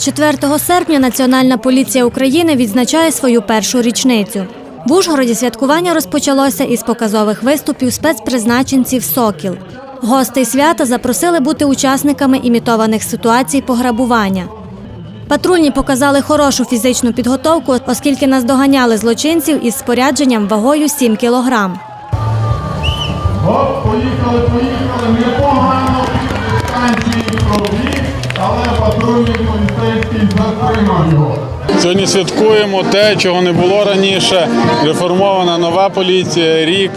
4 серпня Національна поліція України відзначає свою першу річницю. В Ужгороді святкування розпочалося із показових виступів спецпризначенців Сокіл. Гостей свята запросили бути учасниками імітованих ситуацій пограбування. Патрульні показали хорошу фізичну підготовку, оскільки наздоганяли злочинців із спорядженням вагою 7 кілограм. Оп, поїхали, поїхали, непогано але патрульний поліцейський затримав його. Сьогодні святкуємо те, чого не було раніше. Реформована нова поліція, рік,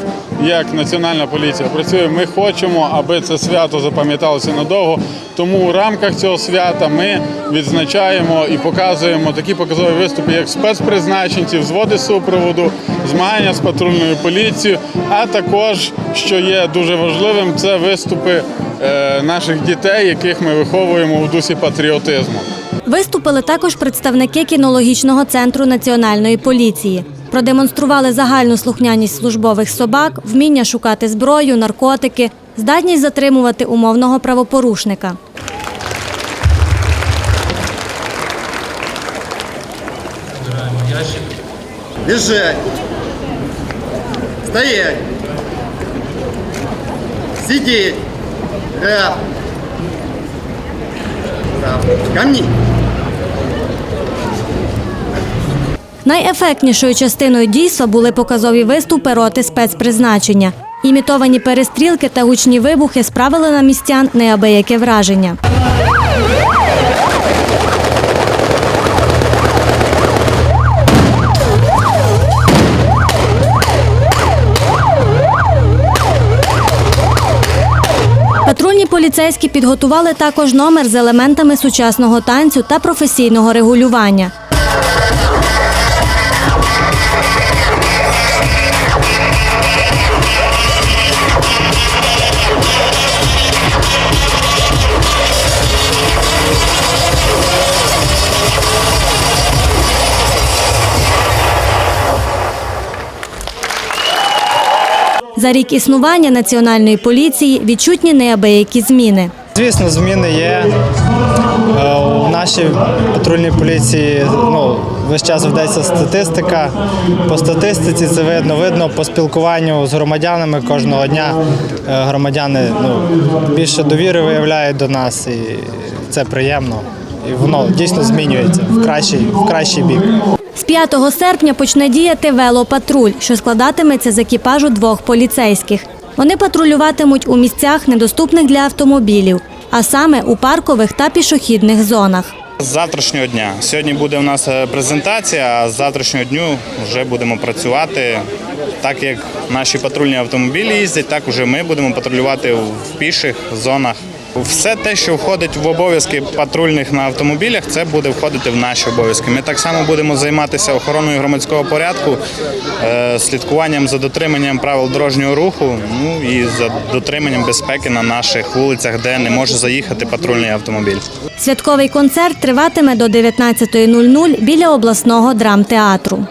як національна поліція працює. Ми хочемо, аби це свято запам'яталося надовго. Тому у рамках цього свята ми відзначаємо і показуємо такі показові виступи, як спецпризначенці, взводи супроводу, змагання з патрульною поліцією, а також, що є дуже важливим, це виступи наших дітей, яких ми виховуємо у дусі патріотизму. Виступили також представники кінологічного центру національної поліції. Продемонстрували загальну слухняність службових собак, вміння шукати зброю, наркотики, здатність затримувати умовного правопорушника. Лежать. Стоять. Сидеть. Ряд. Ряд. Найефектнішою частиною дійства були показові виступи роти спецпризначення. Імітовані перестрілки та гучні вибухи справили на містян неабияке враження. Патрульні поліцейські підготували також номер з елементами сучасного танцю та професійного регулювання. За рік існування національної поліції відчутні неабиякі зміни. Звісно, зміни є. Е, У нашій патрульній поліції ну, весь час ведеться статистика. По статистиці це видно. Видно по спілкуванню з громадянами кожного дня. е, Громадяни ну, більше довіри виявляють до нас, і це приємно. І воно дійсно змінюється в кращий, в кращий бік. З 5 серпня почне діяти велопатруль, що складатиметься з екіпажу двох поліцейських. Вони патрулюватимуть у місцях, недоступних для автомобілів, а саме у паркових та пішохідних зонах. З завтрашнього дня. Сьогодні буде у нас е, презентація, а з завтрашнього дню вже будемо працювати. Так як наші патрульні автомобілі їздять, так уже ми будемо патрулювати в піших зонах. Все те, що входить в обов'язки патрульних на автомобілях, це буде входити в наші обов'язки. Ми так само будемо займатися охороною громадського порядку, е, слідкуванням за дотриманням правил дорожнього руху, ну і за дотриманням безпеки на наших вулицях, де не може заїхати патрульний автомобіль. Святковий концерт триватиме до 19.00 біля обласного драмтеатру.